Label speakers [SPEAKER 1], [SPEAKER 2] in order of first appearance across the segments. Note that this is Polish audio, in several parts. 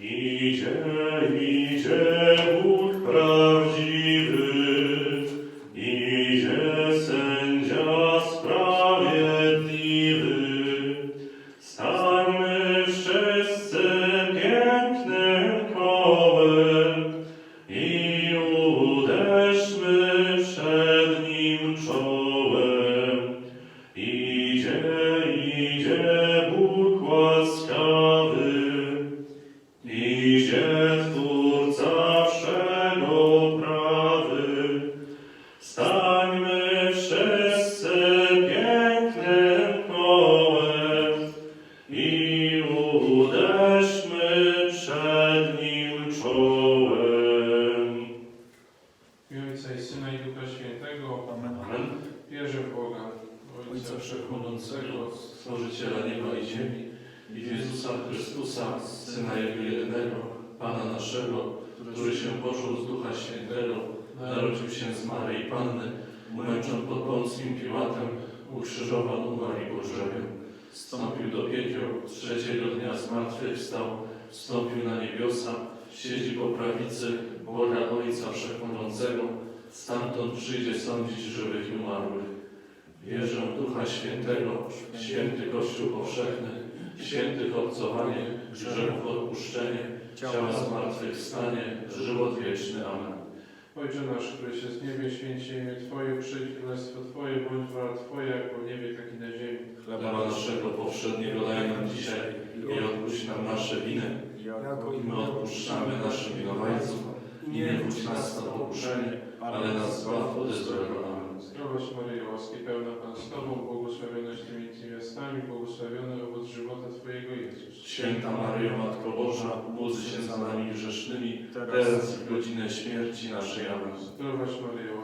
[SPEAKER 1] Idzie, idzie czołem.
[SPEAKER 2] W imię Ojca i Syna i Ducha Świętego.
[SPEAKER 1] Amen.
[SPEAKER 2] Wierzę w Boga,
[SPEAKER 3] Ojca Wszechmogącego, Stworzyciela nieba i ziemi i w Jezusa Chrystusa, Syna Jego jedynego, Pana naszego, który się począł z Ducha Świętego, narodził się z Maryi Panny, umęczon pod Pąckim Piłatem, ukrzyżowan, umarł i pogrzebił. Wstąpił do piekieł, trzeciego dnia zmartwychwstał, wstąpił na niebiosa, siedzi po prawicy Boga Ojca Wszechmogącego, stamtąd przyjdzie sądzić żywych i umarłych. Wierzę w Ducha Świętego, święty Kościół powszechny, świętych obcowanie, grzechów odpuszczenie, ciała zmartwychwstanie, żywot wieczny. Amen.
[SPEAKER 2] Ojcze nasz, który się z niebie, święć się imię Twoje, przyjdź królestwo Twoje, bądź wola Twoja, jak w niebie, tak i na ziemi.
[SPEAKER 3] Chleba naszego powszedniego daj nam dzisiaj i odpuść nam nasze winy,
[SPEAKER 4] jako
[SPEAKER 3] i my odpuszczamy naszym winowajcom. I nie wódź nas na pokuszenie, ale nas zbaw od złego. Amen.
[SPEAKER 2] Zdrowaś Maryjo, łaski pełna Pan z Tobą, błogosławionaś Ty między niewiastami, błogosławiony owoc żywota Twojego Jezus.
[SPEAKER 3] Święta Maryjo, Matko Boża, módl się za nami grzesznymi, teraz i w godzinę śmierci naszej. Amen.
[SPEAKER 2] Zdrowaś Maryjo,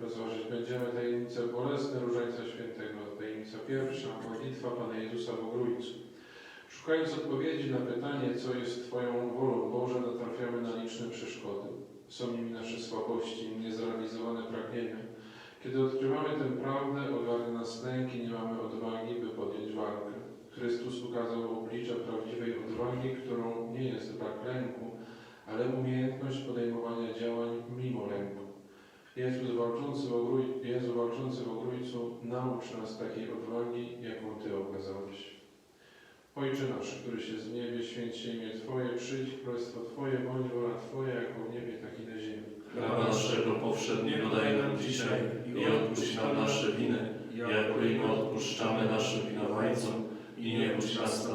[SPEAKER 2] Rozważyć będziemy tajemnicę bolesne Różańca Świętego. Tajemnica pierwsza, modlitwa Pana Jezusa w Ogrójcu. Szukając odpowiedzi na pytanie, co jest Twoją wolą, Boże, natrafiamy na liczne przeszkody. Są nimi nasze słabości, niezrealizowane pragnienia. Kiedy odkrywamy tę prawdę, ogarnia nas lęk nie mamy odwagi, by podjąć walkę. Chrystus ukazał oblicza prawdziwej odwagi, którą nie jest brak lęku, ale umiejętność podejmowania działań mimo lęku. Jezus walczący w, ogrój, Jezu walczący w Ogrójcu, naucz nas takiej odwagi, jaką Ty okazałeś. Ojcze nasz, który się z niebie, święć się imię Twoje, przyjdź królestwo Twoje, bądź wola Twoja, jako w niebie, tak i na ziemi.
[SPEAKER 3] Chleba naszego powszedniego daj nam dzisiaj i odpuść nam nasze winy, jako i my odpuszczamy naszym winowajcom. I nie wódź nas na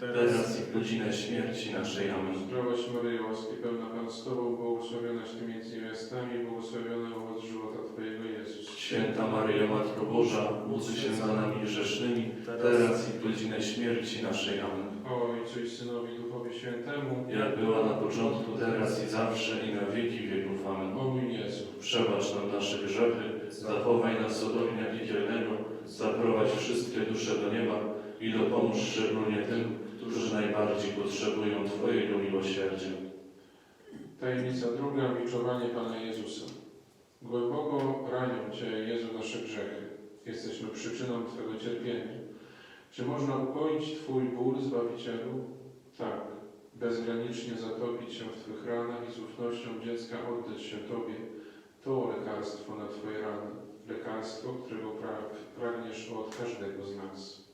[SPEAKER 5] teraz i w godzinę śmierci naszej. Amen.
[SPEAKER 2] Zdrowaś Maryjo, łaski pełna Pan z Tobą, błogosławionaś Ty między niewiastami, błogosławiony owoc żywota Twojego Jezus.
[SPEAKER 5] Święta Maryjo, Matko Boża, módl się za nami grzesznymi, teraz i w godzinę śmierci naszej. Amen.
[SPEAKER 2] O Ojcu i Synowi Duchowi Świętemu,
[SPEAKER 5] Jak była na początku, teraz i zawsze, i na wieki wieków. Amen.
[SPEAKER 2] o mój Jezu.
[SPEAKER 5] Przebacz nam nasze grzechy, zachowaj nas od ognia piekielnego, zaprowadź wszystkie dusze do nieba i dopomóż szczególnie tym, którzy najbardziej potrzebują Twojego miłosierdzia.
[SPEAKER 2] Tajemnica druga, biczowanie Pana Jezusa. Głęboko ranią Cię, Jezu, nasze grzechy. Jesteśmy przyczyną Twego cierpienia. Czy można ukoić Twój ból, Zbawicielu? Tak. Bezgranicznie zatopić się w Twych ranach i z ufnością dziecka oddać się Tobie. To lekarstwo na Twoje rany. Lekarstwo, którego pra- pragniesz od każdego z nas.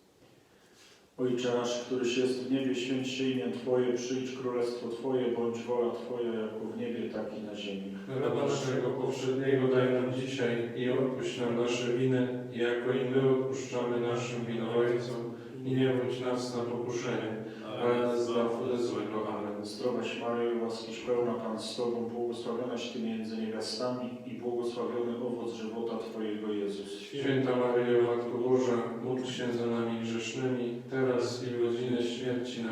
[SPEAKER 1] Ojcze nasz, któryś jest w niebie, święć się imię Twoje, przyjdź królestwo Twoje, bądź wola Twoja, jako w niebie, tak i na ziemi.
[SPEAKER 2] Chleba naszego powszedniego daj nam dzisiaj i odpuść nam nasze winy, jako i my odpuszczamy naszym winowajcom. I nie wódź nas na pokuszenie, ale zbaw ode złego. Amen.
[SPEAKER 1] Zdrowaś Maryjo, łaskiś pełna Pan z Tobą, błogosławionaś Ty między niewiastami i błogosławiony owoc żywota Twojego Jezus.
[SPEAKER 2] Święta Maryjo, Matko Boża, módl się za nami grzesznymi, teraz i w godzinę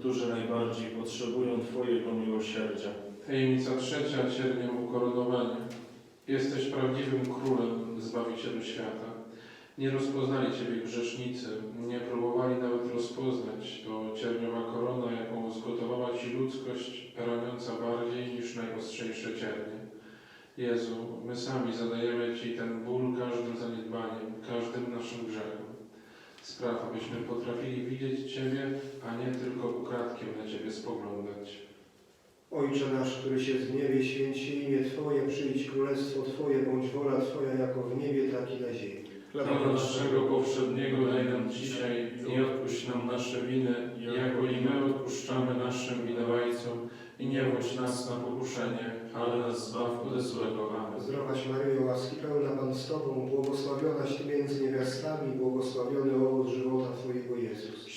[SPEAKER 1] którzy najbardziej potrzebują Twojego miłosierdzia.
[SPEAKER 2] Tajemnica trzecia, cierniem ukoronowania. Jesteś prawdziwym królem, zbawicielu świata. Nie rozpoznali Ciebie grzesznicy, nie próbowali nawet rozpoznać. To cierniowa korona, jaką zgotowała Ci ludzkość, raniąca bardziej niż najostrzejsze ciernie. Jezu, my sami zadajemy Ci ten ból każdym zaniedbaniem, każdym naszym grzechem. Spraw, abyśmy potrafili widzieć Ciebie, a nie tylko ukradkiem na Ciebie spoglądać.
[SPEAKER 6] Ojcze nasz, któryś jest w niebie, święć się imię Twoje, przyjdź królestwo Twoje, bądź wola Twoja jako w niebie, tak i na ziemi.
[SPEAKER 2] Chleba naszego powszedniego daj nam dzisiaj i odpuść nam nasze winy, jako i my odpuszczamy naszym winowajcom. I nie wódź nas na pokuszenie, ale nas zbaw ode złego. Amen.
[SPEAKER 6] Zdrowaś Maryjo, łaski pełna Pan z Tobą, błogosławionaś Ty między niewiastami, błogosławiony owoc żywota Twojego Jezus.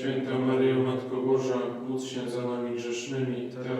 [SPEAKER 2] Święta Maryjo, Matko Boża, módl się za nami grzesznymi, teraz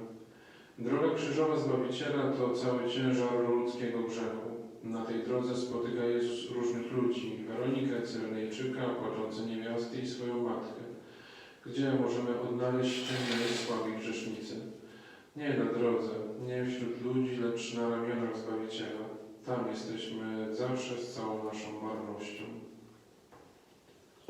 [SPEAKER 2] Droga krzyżowa Zbawiciela to cały ciężar ludzkiego grzechu. Na tej drodze spotyka Jezus różnych ludzi, Weronikę, Cyrenejczyka, płaczące niewiasty i swoją matkę. Gdzie możemy odnaleźć tę najsłabiej grzesznicy? Nie na drodze, nie wśród ludzi, lecz na ramionach Zbawiciela. Tam jesteśmy zawsze z całą naszą marnością.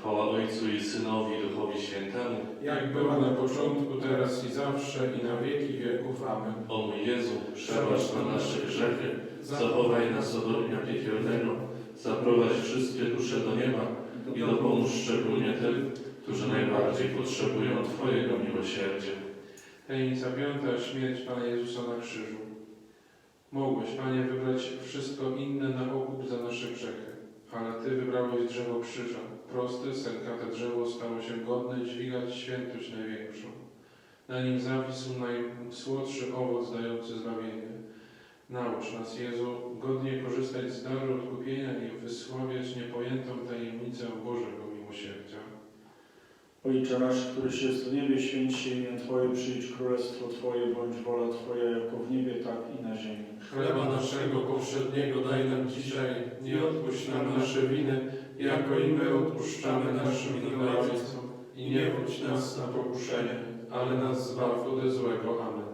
[SPEAKER 3] Chwała Ojcu i Synowi i Duchowi Świętemu.
[SPEAKER 2] Jak była na początku, teraz i zawsze, i na wieki wieków. Amen.
[SPEAKER 3] O mój Jezu, przebacz nam nasze grzechy, zachowaj nas od ognia piekielnego, zaprowadź wszystkie dusze do nieba i dopomóż szczególnie tym, którzy najbardziej potrzebują Twojego miłosierdzia.
[SPEAKER 2] Tajemnica piąta, śmierć Pana Jezusa na krzyżu. Mogłeś, Panie, wybrać wszystko inne na okup za nasze grzechy, ale Ty wybrałeś drzewo krzyża. Proste, sękate drzewo stało się godne dźwigać świętość największą. Na nim zawisł najsłodszy owoc dający zbawienie. Naucz nas, Jezu, godnie korzystać z daru odkupienia i wysławiać niepojętą tajemnicę Bożego miłosierdzia.
[SPEAKER 1] Ojcze nasz, któryś jest w niebie, święć się imię Twoje, przyjdź królestwo Twoje, bądź wola Twoja, jako w niebie, tak i na ziemi.
[SPEAKER 2] Chleba naszego powszedniego daj nam dzisiaj, nie odpuść nam nasze winy, jako i my odpuszczamy naszym winowajcom. I nie wódź nas na pokuszenie, ale nas zbaw ode złego. Amen.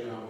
[SPEAKER 2] Amen.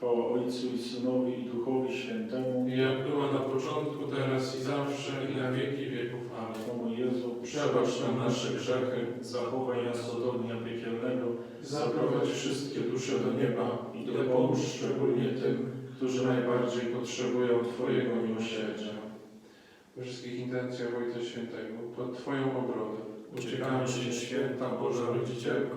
[SPEAKER 1] Chwała Ojcu i Synowi i Duchowi Świętemu.
[SPEAKER 2] Jak była na początku, teraz i zawsze, i na wieki wieków. Amen.
[SPEAKER 1] O mój Jezu,
[SPEAKER 2] Przebacz nam nasze grzechy,
[SPEAKER 1] zachowaj nas od ognia piekielnego,
[SPEAKER 2] zaprowadź wszystkie dusze do nieba i dopomóż szczególnie tym, którzy najbardziej potrzebują Twojego miłosierdzia. We wszystkich intencjach Ojca Świętego, pod Twoją obronę, uciekamy się, Święta Boża Rodzicielko,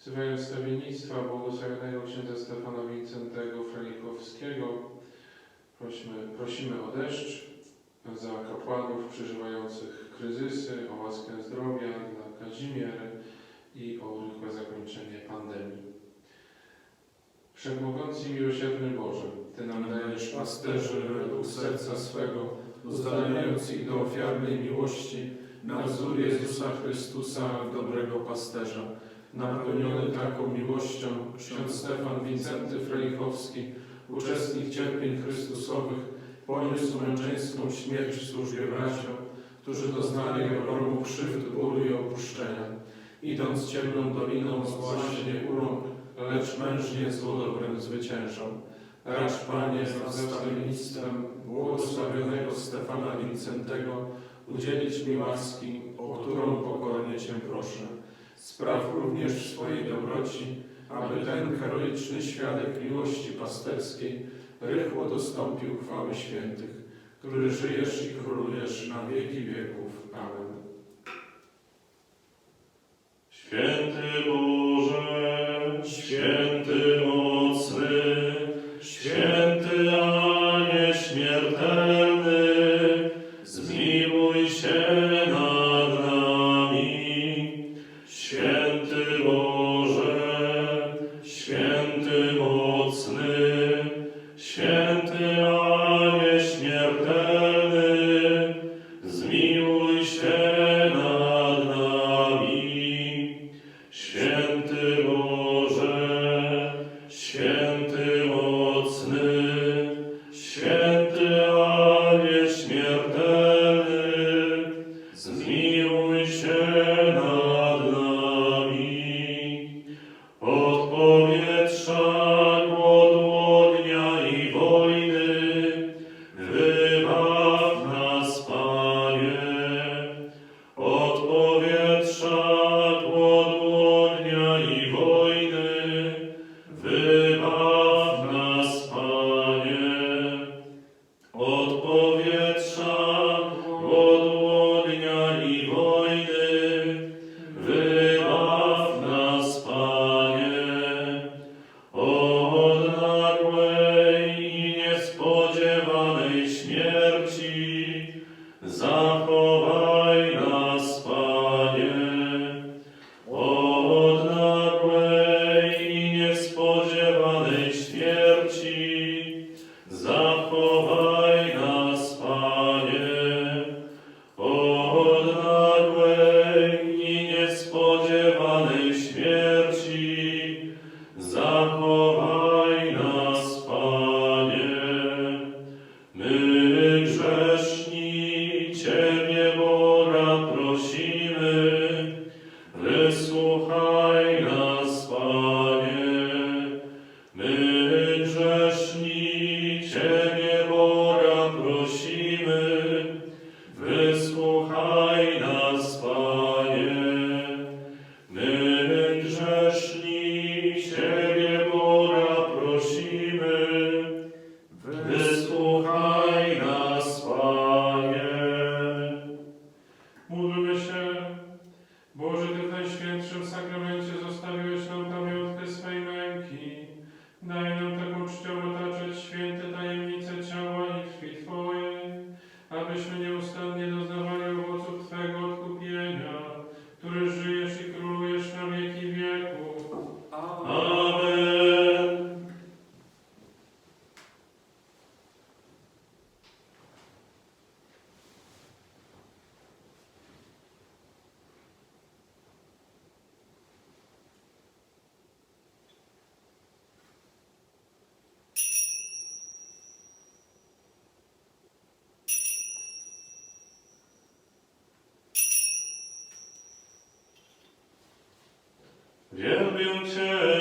[SPEAKER 2] Wzywając stawiennictwa błogosławionego księdza Stefana Wincentego Fralikowskiego, prosimy, prosimy o deszcz za kapłanów przeżywających kryzysy, o łaskę zdrowia dla Kazimiery i o rychłe zakończenie pandemii. Wszechmogący i miłosierny Boże, Ty nam dajesz
[SPEAKER 5] pasterzy według serca swego, uzdalniając ich do ofiarnej miłości, na wzór Jezusa Chrystusa, dobrego pasterza. Napełniony taką miłością, ksiądz Stefan Wincenty Frejchowski, uczestnik cierpień Chrystusowych, poniósł męczeńską śmierć w służbie braciom, którzy doznali ogromu krzywd, bólu i opuszczenia. Idąc ciemną doliną, właśnie urąk, lecz mężnie zło dobrem zwyciężał. Racz Panie za wstawiennictwem błogosławionego Stefana Wincentego udzielić mi łaski, o którą pokornie Cię proszę. Spraw również swojej dobroci, aby ten heroiczny świadek miłości pasterskiej rychło dostąpił chwały świętych, który żyjesz i królujesz na wieki wieków. Amen.
[SPEAKER 3] Święty Boże, święty Święty Boże, Wielbię Ciebie